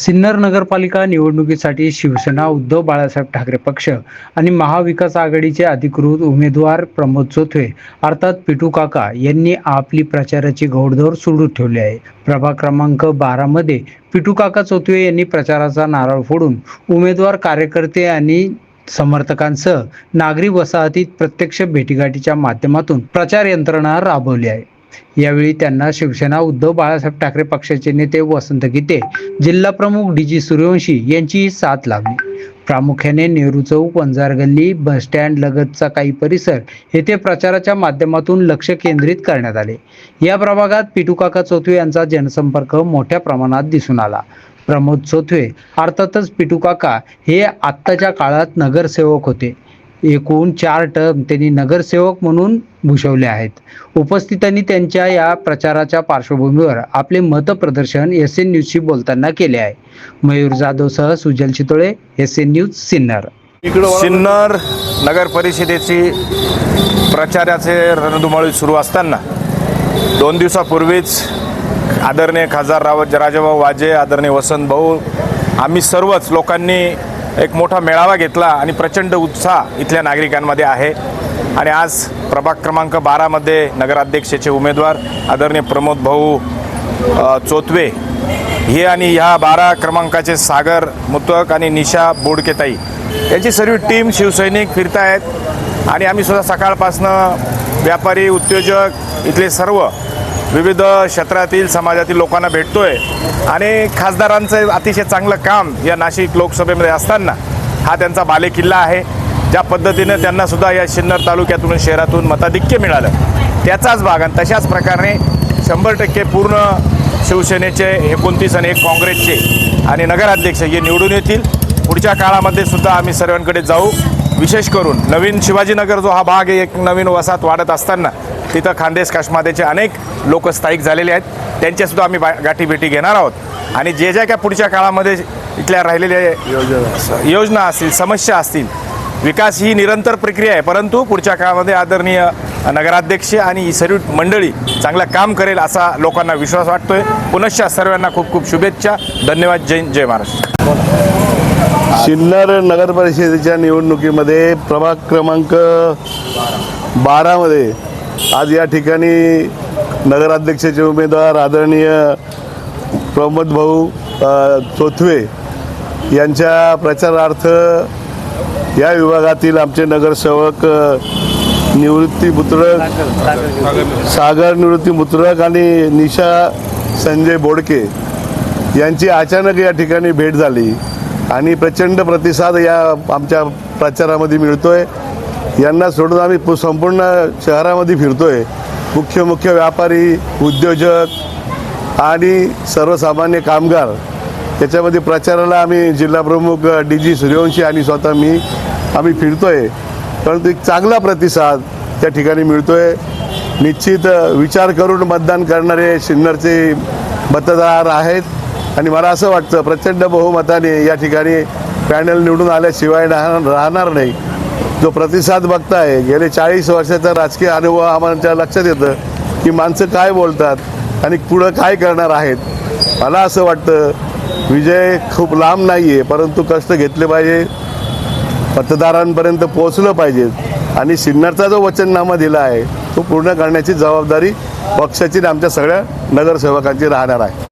सिन्नर नगरपालिका निवडणुकीसाठी शिवसेना उद्धव बाळासाहेब ठाकरे पक्ष आणि महाविकास आघाडीचे अधिकृत उमेदवार प्रमोद चोथवे अर्थात पिटू काका यांनी आपली प्रचाराची घोडदौड सुरू ठेवली आहे. प्रभाग क्रमांक बारा मध्ये पिटू काका चोथवे यांनी प्रचाराचा नारळ फोडून उमेदवार कार्यकर्ते आणि समर्थकांसह नागरी वसाहतीत प्रत्यक्ष भेटीगाठीच्या माध्यमातून प्रचार यंत्रणा राबवली आहे. यावेळी त्यांना शिवसेना उद्धव बाळासाहेब ठाकरे पक्षाचे नेते वसंत गीते जिल्हा प्रमुख डी जी सूर्यवंशी यांची साथ लाभली प्रामुख्याने नेहरू चौक वंजार गल्ली बस स्टँड लगतचा काही परिसर येथे प्रचाराच्या माध्यमातून लक्ष केंद्रित करण्यात आले. या प्रभागात पिटू काका चौथवे यांचा जनसंपर्क मोठ्या प्रमाणात दिसून आला. प्रमोद चोथवे अर्थातच पिटू काका हे आत्ताच्या काळात नगरसेवक होते. एकूण चार टर्म त्यांनी नगरसेवक म्हणून भूषवले आहेत. उपस्थितांनी त्यांच्या या प्रचाराच्या पार्श्वभूमीवर आपले मतप्रदर्शन एस एन न्यूजशी बोलताना केले आहे. Mayur जाधवसह Sujal Chitole S N news Sinnar. Sinnar नगर परिषदेची प्रचाराचे रणधुमाळी सुरू असताना दोन दिवसापूर्वीच आदरणीय खासदार राव राजाभाऊ वाजे आदरणीय वसंत भाऊ आम्ही सर्वच लोकांनी एक मोठा मेळावा घेतला आणि प्रचंड उत्साह इथल्या नागरिकांमध्ये आहे. आणि आज प्रभाग क्रमांक बारामध्ये नगराध्यक्षाचे उमेदवार आदरणीय प्रमोद भाऊ चोतवे हे आणि ह्या बारा क्रमांकाचे सागर मुतक आणि निशा बोडकेताई यांची सर्व टीम शिवसैनिक फिरतायत. आणि आम्ही सुद्धा सकाळपासनं व्यापारी उद्योजक इथले सर्व विविध क्षेत्रातील समाजातील लोकांना भेटतोय. आणि खासदारांचं अतिशय चांगलं काम या नाशिक लोकसभेमध्ये असताना हा त्यांचा बालेकिल्ला आहे. ज्या पद्धतीनं त्यांना सुद्धा या सिन्नर तालुक्यातून शहरातून मताधिक्य मिळालं. त्याचाच भाग आणि तशाच प्रकारे शंभर टक्के पूर्ण शिवसेनेचे एकोणतीस आणि एक काँग्रेसचे आणि नगराध्यक्ष हे निवडून येतील. पुढच्या काळामध्ये सुद्धा आम्ही सर्वांकडे जाऊ. विशेष करून नवीन शिवाजीनगर जो हा भाग आहे एक नवीन वसाहत वाढत असताना तिथं खानदेश काश्मादेचे अनेक लोक स्थायिक झालेले आहेत. त्यांच्यासुद्धा आम्ही बा गाठीभेटी घेणार आहोत. आणि जे ज्या काय पुढच्या काळामध्ये इथल्या राहिलेल्या योजना असतील समस्या असतील विकास ही निरंतर प्रक्रिया आहे. परंतु पुढच्या काळामध्ये आदरणीय नगराध्यक्ष आणि ही सर्व मंडळी चांगलं काम करेल असा लोकांना विश्वास वाटतोय. पुनश्च सर्वांना खूप खूप शुभेच्छा. धन्यवाद. जय जय महाराष्ट्र. सिन्नर नगर परिषदेच्या निवडणुकीमध्ये प्रभाग क्रमांक बारामध्ये आज या ठिकाणी नगराध्यक्षाचे उमेदवार आदरणीय प्रमोद भाऊ चोथवे यांच्या प्रचारार्थ या विभागातील आमचे नगरसेवक निवृत्ती मुत्रक सागर निवृत्ती मुत्रक आणि निशा संजय बोडके यांची अचानक या ठिकाणी भेट झाली आणि प्रचंड प्रतिसाद या आमच्या प्रचारामध्ये मिळतोय. यांना सोडून आम्ही पु- संपूर्ण शहरामध्ये फिरतोय. मुख्य मुख्य व्यापारी उद्योजक आणि सर्वसामान्य कामगार. त्याच्यामध्ये प्रचाराला आम्ही जिल्हाप्रमुख डी जी सूर्यवंशी आणि स्वतः मी आम्ही फिरतोय. परंतु एक चांगला प्रतिसाद त्या ठिकाणी मिळतोय. निश्चित विचार करून मतदान करणारे सिन्नरचे मतदार आहेत. आणि मला असं वाटतं प्रचंड बहुमताने या ठिकाणी पॅनल निवडून आल्याशिवाय राहणार नाही. जो प्रतिसाद बघताय गेले चाळीस वर्षाचा राजकीय अनुभव आम्हाला लक्षात येतं की माणसं काय बोलतात आणि पुढं काय करणार आहेत. मला असं वाटतं विजय खूप लांब नाही आहे परंतु कष्ट घेतले पाहिजे. मतदारांपर्यंत पोहोचलं पाहिजे. आणि सिन्नरचा जो वचननामा दिला आहे तो पूर्ण करण्याची जबाबदारी पक्षाची आणि आमच्या सगळ्या नगरसेवकांची राहणार आहे.